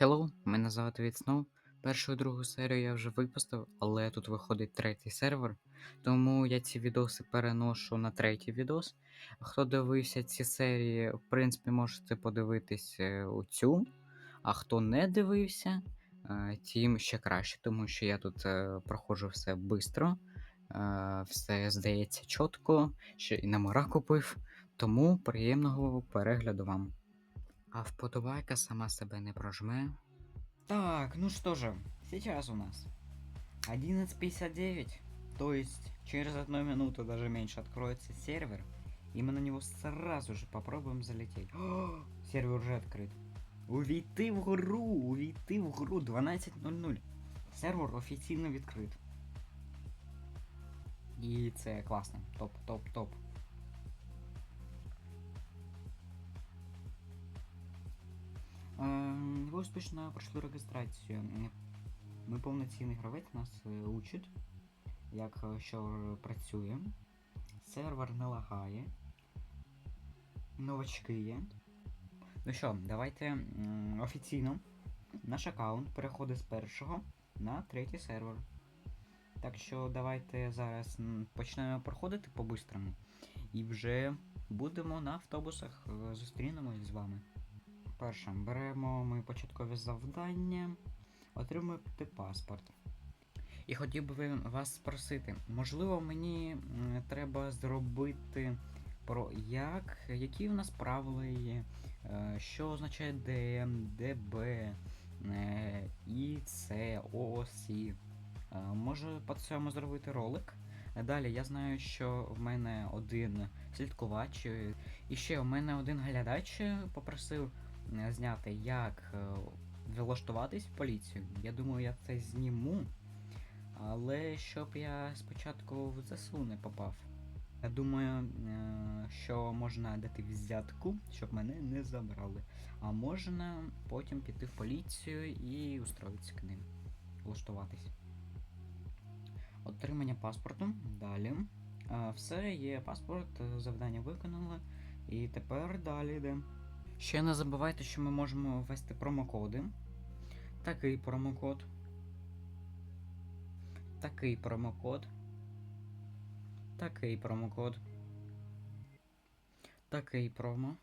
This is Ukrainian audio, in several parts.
Hello, мене звати Віцнов. Першу і другу серію я вже випустив, але тут виходить третій сервер, тому я ці відоси переношу на третій відос. Хто дивився ці серії, в принципі, можете подивитись е, у цю. А хто не дивився, е, тим ще краще, тому що я тут е, проходжу все швидко, все здається чітко, ще і номера купив. Тому приємного перегляду вам. А вподобайка сама себе не прожме. Так, ну что же, сейчас у нас 11.59, то есть через одну минуту, даже меньше, откроется сервер, и мы на него сразу же попробуем залететь. О, сервер уже открыт. Увійти в гру, увійти в гру 12.00. Сервер офіційно відкрит. І це класно. Топ, топ, топ. Ви успішно пройшли реєстрацію. Ми повноцінний гравець нас е, учить, як е, що працює. Сервер не лагає. Новачки є. Ну що, давайте офіційно наш аккаунт переходить з першого на третій сервер. Так що давайте зараз почнемо проходити по-бистрому. І вже будемо на автобусах е, зустрінемось з вами. Перше, беремо ми початкові завдання, отримати паспорт. І хотів би вас спросити, можливо, мені треба зробити про як, які в нас правила є, е, що означає ДМ, ДБ, е, ІЦ. Е, Можу по цьому зробити ролик. Далі я знаю, що в мене один слідкувач, і ще у мене один глядач попросив зняти, як е, влаштуватись в поліцію. Я думаю, я це зніму. Але щоб я спочатку в ЗСУ не попав. Я думаю, е, що можна дати взятку, щоб мене не забрали. А можна потім піти в поліцію і устроїтися к ним. Влаштуватись. Отримання паспорту. Далі. Е, Все, є паспорт, е, завдання виконали. І тепер далі йде. Ще не забувайте, що ми можемо ввести промокоди. Такий промокод. Такий промокод. Такий промокод. Такий промо.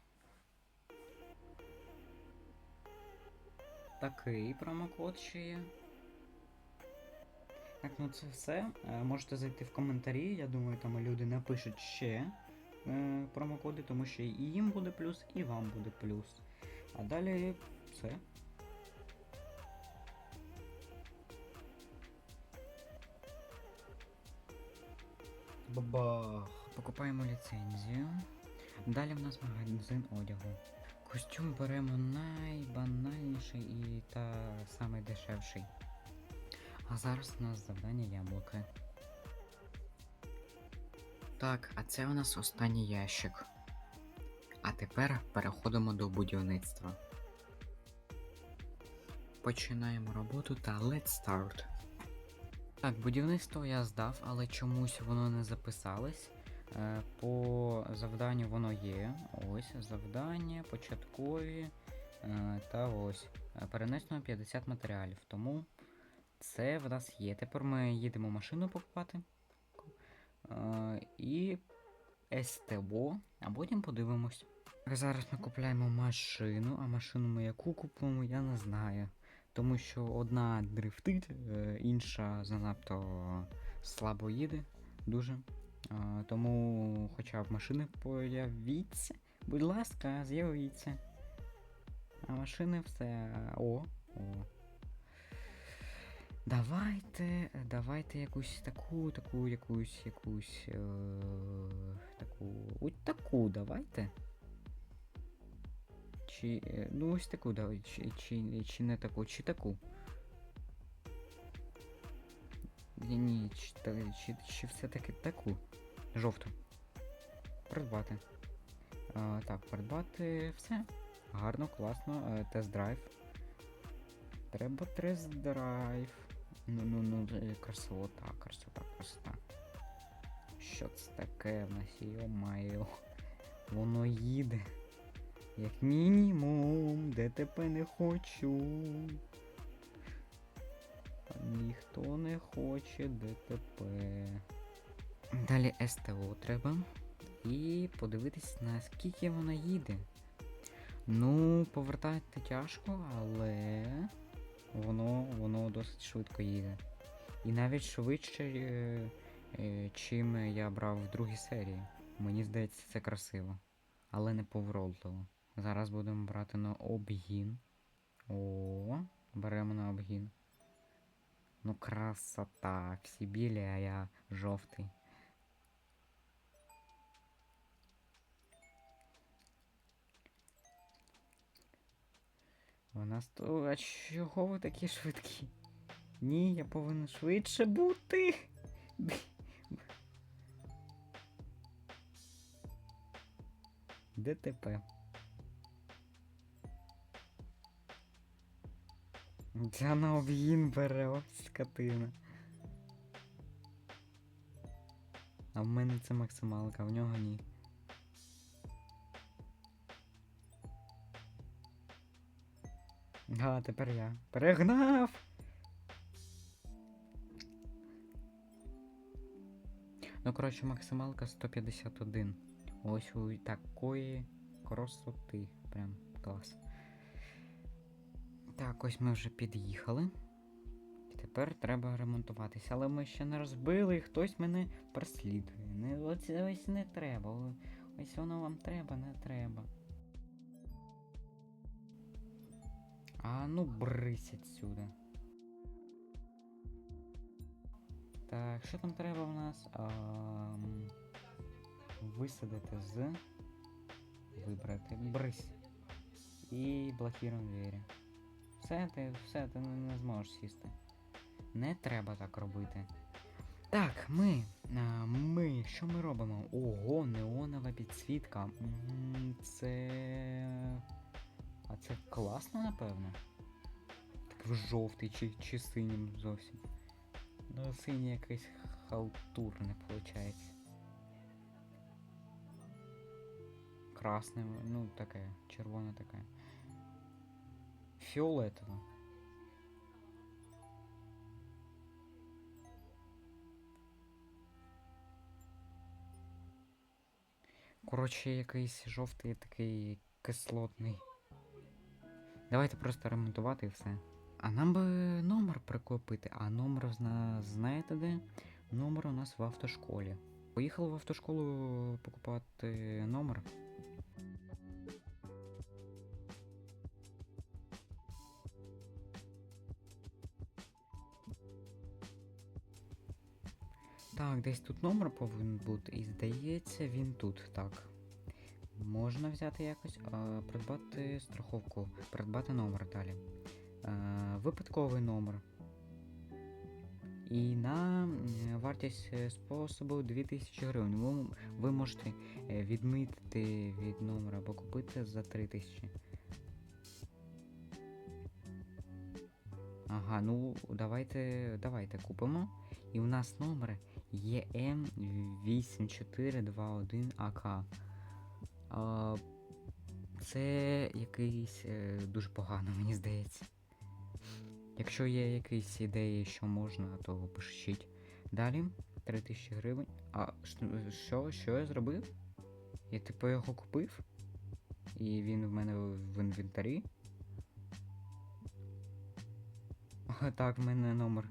Такий промокод ще є. Так, ну це все. Е, Можете зайти в коментарі. Я думаю, там люди напишуть ще промокоди, тому що і їм буде плюс, і вам буде плюс. А далі все. Бабах. Покупаємо ліцензію. Далі в нас магазин одягу. Костюм беремо найбанальніший і та самий дешевший. А зараз у нас завдання яблуки. Так, а це у нас останній ящик. А тепер переходимо до будівництва. Починаємо роботу та let's start. Так, будівництво я здав, але чомусь воно не записалось. Е, По завданню воно є. Ось завдання, початкові. е, Та ось. Е, Перенесено 50 матеріалів. Тому це в нас є. Тепер ми їдемо машину покупати. Е, І СТО, а потім подивимось. Зараз ми купляємо машину, а машину ми яку купимо, я не знаю. Тому що одна дрифтить, е, інша занадто слабо їде. Дуже. Е, Тому хоча б машини появіться. Будь ласка, з'явіться. А машини все. О, о. Давайте, давайте якусь таку, таку, якусь, якусь. Е, таку. Ось таку давайте. Чи. е, Ну ось таку, давай, чи, чи, чи не таку, чи таку. Ні, чи, чи, чи все-таки таку. Жовту. Придбати. А, так, придбати все. Гарно, класно. Е, Тест-драйв. Треба тест-драйв. Ну, ну, ну, е, красота, красота, красота. Що це таке в нас, йо-майо. Воно їде. Як мінімум, ДТП не хочу. Ніхто не хоче ДТП. Далі СТО треба. І подивитись, наскільки вона їде. Ну, повертати тяжко, але воно, воно досить швидко їде. І навіть швидше, е, е, чим я брав в другій серії. Мені здається, це красиво. Але не поворотливо. Зараз будемо брати на обгін. О, беремо на обгін. Ну, красота. Всі білі, а я жовтий. Вона сто. А чого ви такі швидкі? Ні, я повинен швидше бути. ДТП. Ця на об'їн бере, ось скотина. А в мене це максималка, в нього ні. А, тепер я. Перегнав! Ну, коротше, максималка 151. Ось у такої красоти. Прям клас. Так, ось ми вже під'їхали. Тепер треба ремонтуватися. Але ми ще не розбили, і хтось мене переслідує. Не, ось, ось не треба. Ось воно вам треба, не треба. А ну брись отсюда. Так, що там треба у нас? Ам, висадити з. Вибрати. Брись. І блокируємо двері. Все, ти, все, ти не, зможеш сісти. Не треба так робити. Так, ми. А, ми. Що ми робимо? Ого, неонова підсвітка. Це. А це класно, напевно. Так в жовтий чи, чи синім зовсім. Ну, синій якийсь халтурне виходить. Красне, ну таке, червоне таке. Фіолетово. Коротше, якийсь жовтий такий кислотний. Давайте просто ремонтувати і все. А нам би номер прикупити. А номер знаєте де? Номер у нас в автошколі. Поїхали в автошколу покупати номер. Так, десь тут номер повинен бути, і здається, він тут. Так. Можна взяти якось, а, придбати страховку, придбати номер далі. Е, випадковий номер. І на е, вартість е, способу 2000 гривень. Ви, ви можете відмітити від номера або купити за 3000. Ага, ну давайте, давайте купимо. І у нас номер EM8421AK. А, це якийсь е, дуже погано, мені здається. Якщо є якісь ідеї, що можна, то пишіть. Далі 3000 гривень. А що- що, я зробив? Я типу його купив, і він в мене в інвентарі. Так, в мене номер.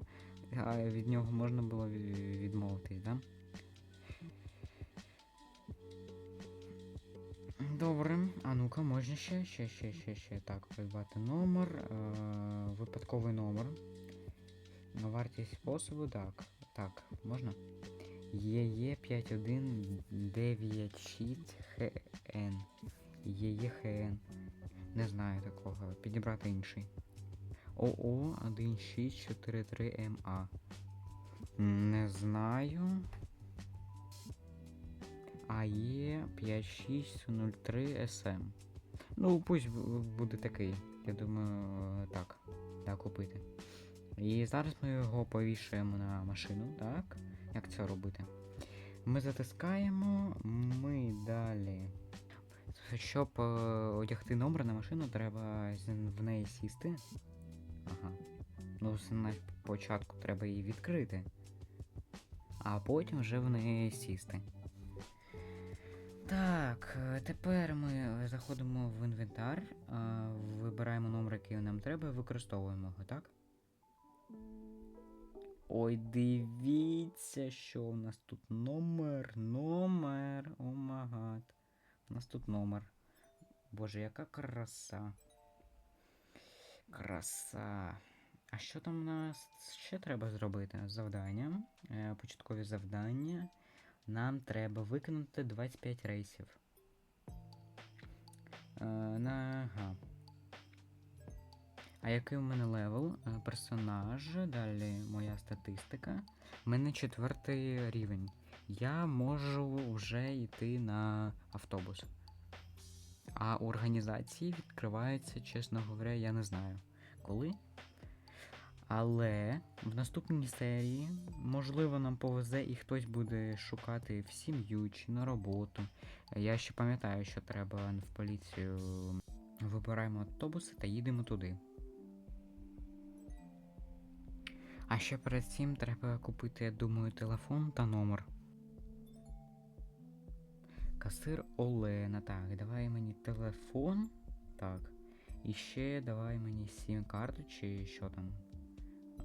А від нього можна було ві- відмовитись, да? Добре, а ну-ка, можна ще, ще, ще, ще, ще. Так, придбати номер, е- випадковий номер. На вартість способу, так. Так, можна? ЄЕ 5196 ХН. ХН. Не знаю такого. Підібрати інший. ОО 1643МА. Не знаю. АЕ 5603 СМ. Ну, пусть буде такий. Я думаю, так. Так, купити. І зараз ми його повішаємо на машину, так? Як це робити? Ми затискаємо, ми далі щоб е, одягти номер на машину, треба в неї сісти. Ага. Ну, на початку треба її відкрити. А потім вже в неї сісти. Так, е, тепер ми заходимо в інвентар, вибираємо номер, який нам треба, і використовуємо його, так? Ой, дивіться, що у нас тут номер, номер, о магад. У нас тут номер. Боже, яка краса. Краса. А що там у нас ще треба зробити? Завдання. Е, початкові завдання. Нам треба виконати 25 рейсів. Е. Ага. А який у мене левел? Е, Персонаж, далі моя статистика. У мене четвертий рівень. Я можу вже йти на автобус. А організації відкривається, чесно говоря, я не знаю коли. Але в наступній серії, можливо, нам повезе і хтось буде шукати в сім'ю чи на роботу. Я ще пам'ятаю, що треба в поліцію. Вибираємо автобуси та їдемо туди. А ще перед цим треба купити, я думаю, телефон та номер. Касир Олена. Так, давай мені телефон. Так. І ще давай мені сім карту чи що там.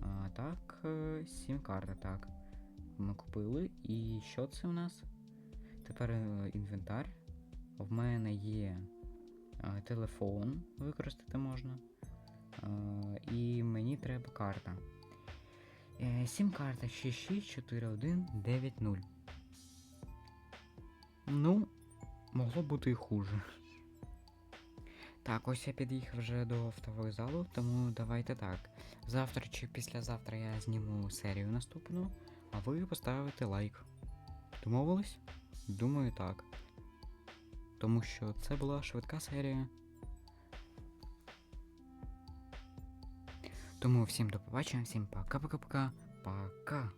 А, так, е, сім карта, так. Ми купили. І що це у нас? Тепер е, інвентар. В мене є е, телефон, використати можна. І мені треба карта. Е, Сім карта 664190. Ну, могло бути і хуже. Так, ось я під'їхав вже до автовокзалу, тому давайте так. Завтра чи післязавтра я зніму серію наступну, а ви поставите лайк. Домовились? Думаю, так. Тому що це була швидка серія. Тому всім до побачення, всім пока-пока-пока. Пока.